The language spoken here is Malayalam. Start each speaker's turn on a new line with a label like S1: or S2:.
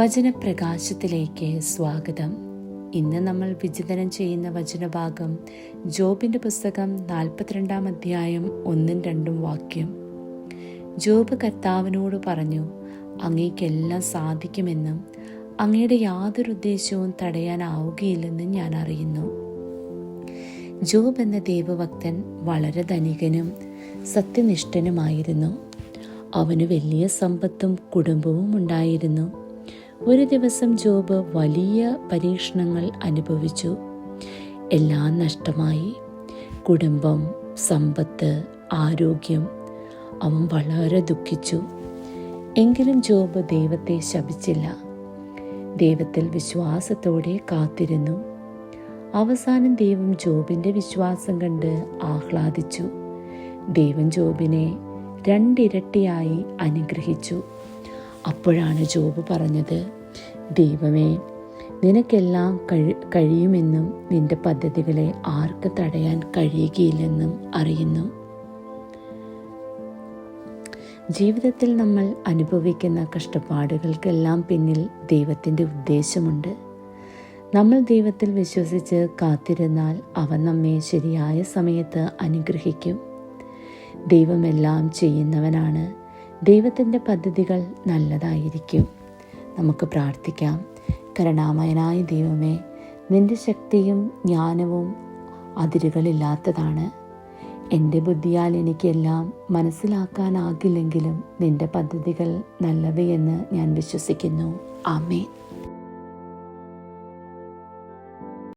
S1: വചനപ്രകാശത്തിലേക്ക് സ്വാഗതം. ഇന്ന് നമ്മൾ വിചിന്തനം ചെയ്യുന്ന വചനഭാഗം ജോബിന്റെ പുസ്തകം നാൽപ്പത്തിരണ്ടാം അധ്യായം ഒന്നും രണ്ടും വാക്യം. ജോബ് കർത്താവിനോട് പറഞ്ഞു അങ്ങേക്കെല്ലാം സാധിക്കുമെന്നും അങ്ങയുടെ യാതൊരു ഉദ്ദേശവും തടയാനാവുകയില്ലെന്നും ഞാൻ അറിയുന്നു. ജോബ് എന്ന ദൈവഭക്തൻ വളരെ ധനികനും സത്യനിഷ്ഠനുമായിരുന്നു. അവന് വലിയ സമ്പത്തും കുടുംബവും ഉണ്ടായിരുന്നു. ഒരു ദിവസം ജോബ് വലിയ പരീക്ഷണങ്ങൾ അനുഭവിച്ചു. എല്ലാം നഷ്ടമായി. കുടുംബം സമ്പത്ത് ആരോഗ്യം അവൻ വളരെ ദുഃഖിച്ചു. എങ്കിലും ജോബ് ദൈവത്തെ ശപിച്ചില്ല. ദൈവത്തിൽ വിശ്വാസത്തോടെ കാത്തിരുന്നു. അവസാനം ദൈവം ജോബിന്റെ വിശ്വാസം കണ്ട് ആഹ്ലാദിച്ചു. ദൈവം ജോബിനെ രണ്ടിരട്ടിയായി അനുഗ്രഹിച്ചു. അപ്പോഴാണ് ജോബ് പറഞ്ഞത്. ദൈവമേ നിനക്കെല്ലാം കഴി കഴിയുമെന്നും നിന്റെ പദ്ധതികളെ ആർക്ക് തടയാൻ കഴിയുകയില്ലെന്നും അറിയുന്നു. ജീവിതത്തിൽ നമ്മൾ അനുഭവിക്കുന്ന കഷ്ടപ്പാടുകൾക്കെല്ലാം പിന്നിൽ ദൈവത്തിന്റെ ഉദ്ദേശമുണ്ട്. നമ്മൾ ദൈവത്തിൽ വിശ്വസിച്ച് കാത്തിരുന്നാൽ അവൻ നമ്മെ ശരിയായ സമയത്ത് അനുഗ്രഹിക്കും. ദൈവമെല്ലാം ചെയ്യുന്നവനാണ്. ദൈവത്തിന്റെ പദ്ധതികൾ നല്ലതായിരിക്കും. നമുക്ക് പ്രാർത്ഥിക്കാം. കരുണാമയനായ ദൈവമേ നിന്റെ ശക്തിയും ജ്ഞാനവും അതിരുകളില്ലാത്തതാണ്. എന്റെ ബുദ്ധിയാൽ എനിക്കെല്ലാം മനസ്സിലാക്കാനാകില്ലെങ്കിലും നിന്റെ പദ്ധതികൾ നല്ലവയെന്ന് ഞാൻ വിശ്വസിക്കുന്നു. ആമേൻ.